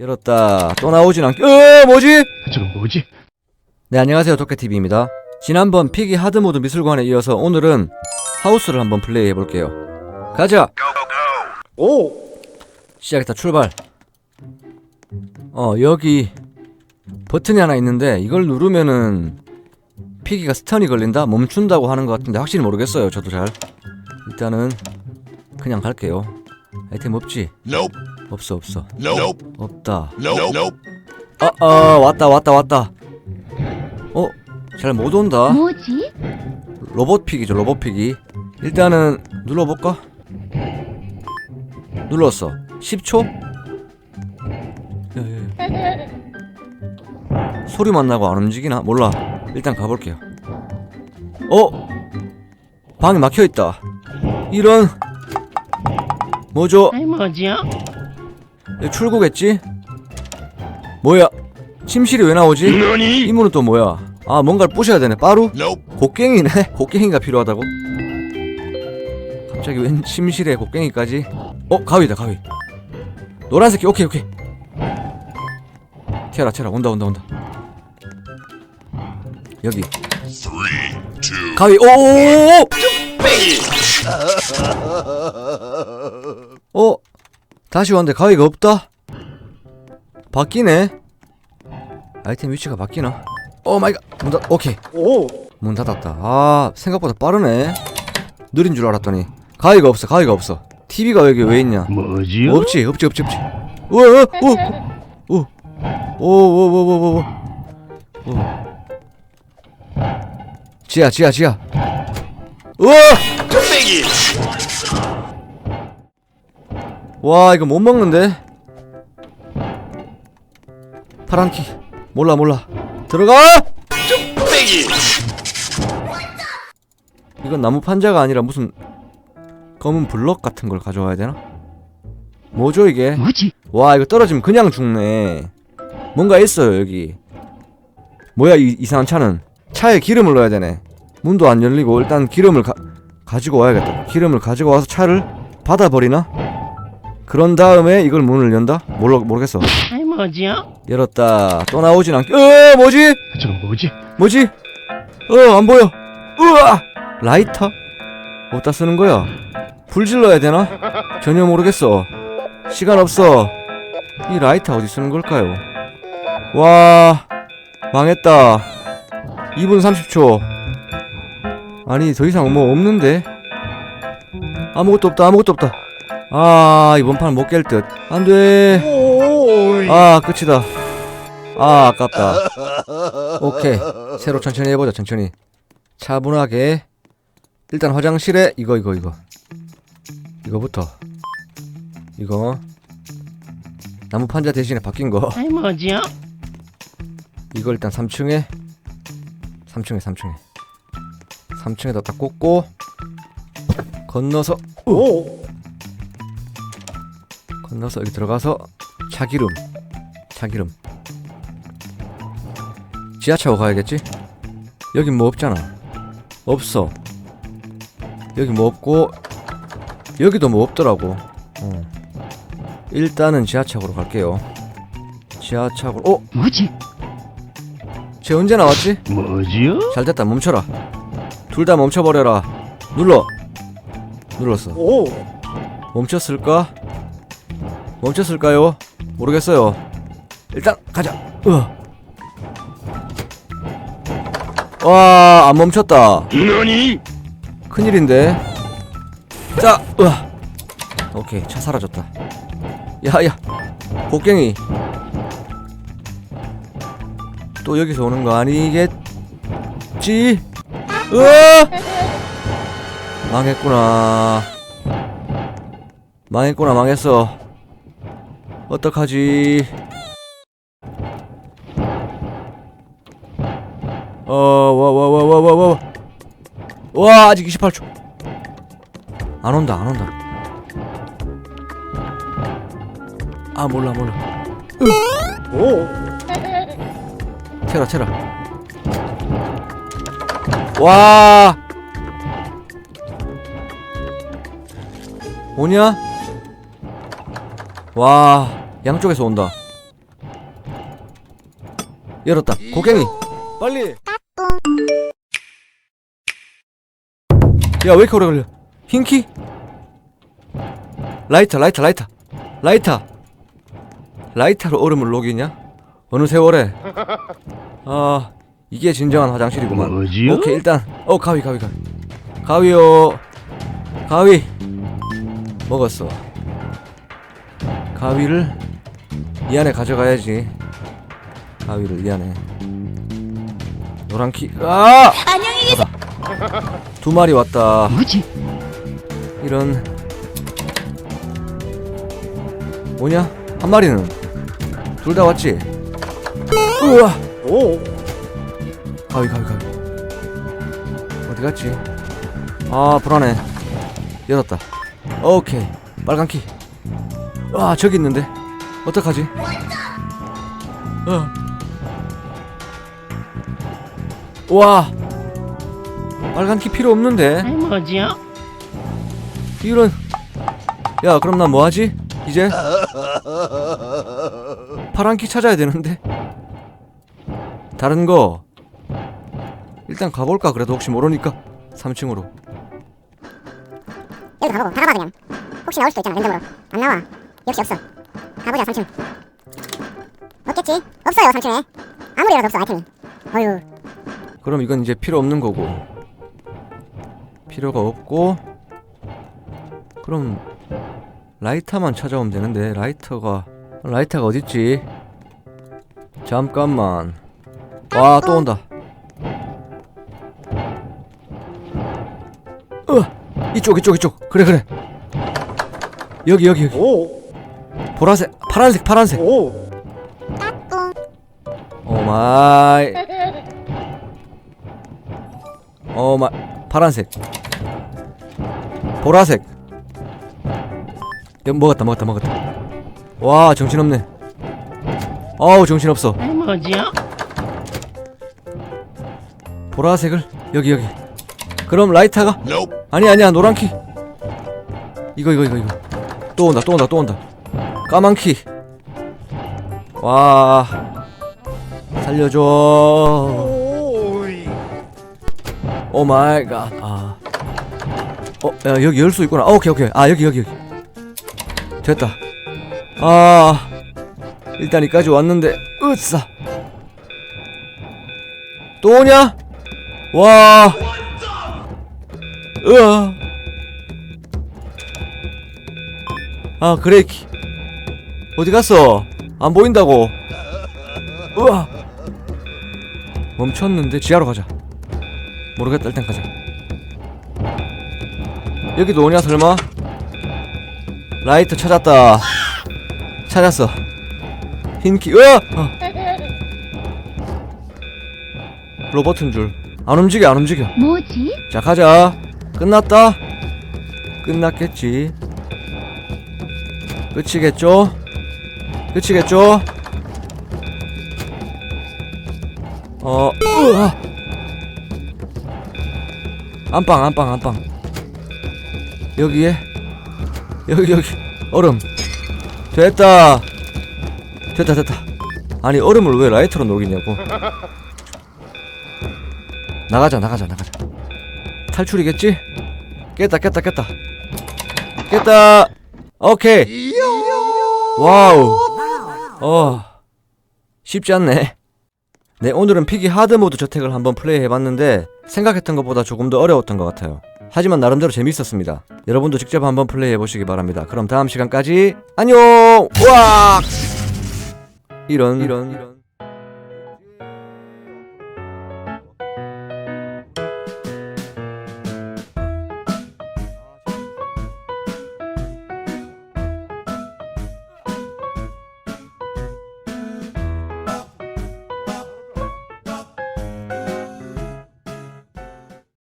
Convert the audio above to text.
열었다. 또 나오진 않. 어 뭐지? 저건 뭐지? 네 안녕하세요 도깨TV입니다. 지난번 피기 하드모드 미술관에 이어서 오늘은 하우스를 한번 플레이해 볼게요. 가자. 오! 시작했다 출발. 어 여기 버튼이 하나 있는데 이걸 누르면은 피기가 스턴이 걸린다 멈춘다고 하는 것 같은데 확실히 모르겠어요 저도 잘. 일단은 그냥 갈게요. 아이템 없지? Nope. 없어 없어 Nope. 없다. Nope. 아, 아, 왔다, 왔다, 왔다. 어, 잘 못 온다. 뭐지? 로봇 픽이죠, 로봇 픽이. 일단은 눌러볼까? 눌렀어. 10초? 야, 야, 야. 소리만 나고 안 움직이나? 몰라. 일단 가볼게요. 어? 방이 막혀있다. 이런. 뭐죠? 이거 출구겠지? 뭐야? 침실이 왜 나오지? 이? 문은 또 뭐야? 아 뭔가를 부셔야 되네 빠루? 곡괭이네? 곡괭이가 필요하다고? 갑자기 웬 침실에 곡괭이까지? 어 가위다 가위 노란색 오케이 오케이 튀어라 튀어라 온다 온다 온다 여기. 가위 오오오오 어 다시 왔는데 가위가 없다? 바뀌네? 아이템 위치가 바뀌나? 오 마이 갓! 문 닫, 오케이. 오! 문 닫았다. 아, 생각보다 빠르네. 느린 줄 알았더니. 가위가 없어, 가위가 없어. TV가 여기 왜 있냐? 뭐지 없지, 없지, 없지, 없지. 우와, 우와, 우와, 우와, 우와, 우와, 우와, 지야, 지야, 지야. 우와! 뚝배기! 와 이거 못 먹는데? 파란 키. 몰라 몰라. 들어가! 이건 나무 판자가 아니라 무슨 검은 블럭 같은 걸 가져와야 되나? 뭐죠 이게? 뭐지? 와 이거 떨어지면 그냥 죽네. 뭔가 있어요 여기. 뭐야 이 이상한 차는? 차에 기름을 넣어야 되네. 문도 안 열리고 일단 기름을 가, 가지고 와야겠다. 기름을 가지고 와서 차를 받아버리나? 그런 다음에 이걸 문을 연다? 몰라 모르겠어 아이 뭐지요? 열었다 또 나오진 않.. 어 뭐지? 저건 뭐지? 뭐지? 어, 안 보여. 으아! 라이터? 어디다 쓰는 거야? 불 질러야 되나? 전혀 모르겠어. 시간 없어. 이 라이터 어디 쓰는 걸까요? 와, 망했다. 2분 30초. 아니, 더 이상 뭐 없는데? 아무것도 없다, 아무것도 없다. 아, 이번 판 못 깰 듯. 안 돼. 오! 아, 끝이다. 아, 아깝다. 오케이. 새로 천천히 해보자, 천천히. 차분하게. 일단 화장실에 이거, 이거, 이거. 이거부터. 이거. 나무 판자 대신에 바뀐 거. 아이 뭐지요? 이거 일단 3층에. 3층에, 3층에. 3층에다 딱 꽂고. 건너서. 오! 건너서 여기 들어가서 차기름. 차기름. 지하차고 가야겠지? 여긴 뭐 없잖아. 없어. 여기 뭐 없고 여기도 뭐 없더라고. 어. 일단은 지하차고로 갈게요. 지하차고. 어? 뭐지? 쟤 언제 나왔지? 뭐지요? 잘 됐다. 멈춰라. 둘 다 멈춰버려라. 눌러. 눌렀어. 오! 멈췄을까? 멈췄을까요? 모르겠어요. 일단 가자. 으. 와, 안 멈췄다. 너니? 큰일인데. 자, 으아. 오케이, 차 사라졌다. 야, 야. 곡괭이. 또 여기서 오는 거 아니겠지? 으아! 망했구나. 망했구나, 망했어. 어떡하지? 어, 와, 와, 와, 와, 와, 와, 와. 와, 아직 28초. 안 온다, 안 온다. 아, 몰라, 몰라. 오! 채라, 채라. 와. 오냐? 와, 양쪽에서 온다. 열었다. 곡괭이. 빨리. 야 왜 이렇게 오래 걸려? 흰키? 라이터 라이터 라이터. 라이터. 라이터로 얼음을 녹이냐? 어느 세월에? 아 이게 진정한 화장실이구만. 뭐지요? 오케이 일단. 어 가위 가위 가위. 가위요. 가위. 먹었어 가위를 이 안에 가져가야지. 가위를 이 안에. 노란 키 아! 안녕히 계세요. 두 마리 왔다. 뭐지? 이런. 뭐냐? 한 마리는? 둘 다 왔지? 우와! 오. 가위 가위 가위. 어디 갔지? 아 불안해. 열었다. 오케이. 빨간 키 아 저기 있는데. 어떡하지? 어. 와. 빨간 키 필요 없는데. 뭐지요? 이런. 야 그럼 난 뭐하지? 이제? 파란 키 찾아야 되는데. 다른 거. 일단 가볼까? 그래도 혹시 모르니까. 3층으로. 여기도 가보고 다 가봐 그냥 혹시 나올 수도 있잖아 랜덤으로. 안 나와 역시 없어. 가보자 3층 없겠지? 없어요 3층에. 아무리 열어도 없어 아이템이. 어휴. 그럼 이건 이제 필요 없는 거고. 필요가 없고. 그럼 라이터만 찾아오면 되는데 라이터가 라이터가 어딨지? 잠깐만. 와 또 온다. 으! 이쪽 이쪽 이쪽. 그래 그래. 여기 여기 여기. 오. 보라색 파란색 파란색. 오. 오 마이. 오마이. 파란색. 보라색. 야, 먹었다 먹었다 먹었다. 와 정신없네. 어우 정신없어. 뭐지요? 보라색을? 여기 여기. 그럼 라이터가? Nope. 아니 아니야 노란 키. 이거 이거 이거 이거. 또 온다 또 온다 또 온다 까만키 와 살려줘. 오 마이 갓. 아. 어, 야, 여기 열 수 있구나. 아, 오케이, 오케이. 아, 여기, 여기, 여기. 됐다. 아. 일단 이까지 왔는데, 으싸. 또 오냐? 와. 으아. 아, 그레이키. 어디 갔어? 안 보인다고. 으아. 멈췄는데 지하로 가자. 모르겠다 일단 가자 여기도 오냐 설마? 라이터 찾았다 찾았어 흰키 으아! 어. 로버트인 줄안 움직여 안 움직여 뭐지? 자 가자 끝났다 끝났겠지 끝이겠죠? 끝이겠죠? 어 으아! 안방 안방 안방. 여기에? 여기 여기. 얼음. 됐다. 됐다 됐다. 아니 얼음을 왜 라이터로 녹이냐고. 나가자 나가자 나가자. 탈출이겠지? 깼다 깼다 깼다. 깼다! 오케이. 와우 어 쉽지 않네. 네 오늘은 피기 하드 모드 저택을 한번 플레이 해봤는데 생각했던 것보다 조금 더 어려웠던 것 같아요. 하지만 나름대로 재밌었습니다. 여러분도 직접 한번 플레이 해보시기 바랍니다. 그럼 다음 시간까지 안녕! 우악! 이런 이런 이런